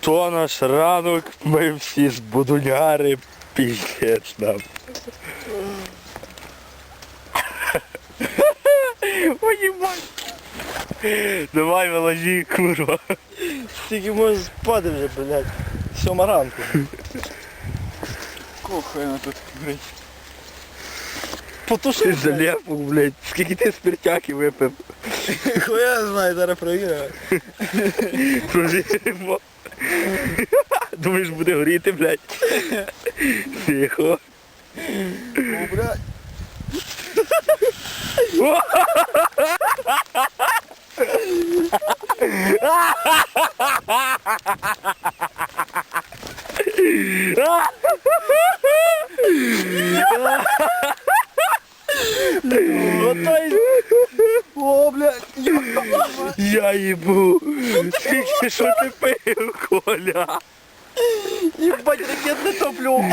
То наш ранок, ми всі з будуляри, піздець нам. Ой. Давай вилазі, курва. Тільки може спати вже, блядь. Сьома ранку. Кохаємо тут, блядь. Ти Потуши, залепок, блядь. Скільки ти спиртяки випив? Хуя знаю, зараз провірю. Провіримо. Думаєш, буде горіти, блядь. Тихо. О, блядь. Отой. О, блядь. Я їбу. Скільки що ти пив, Коля? Ебать, ракетне топлю.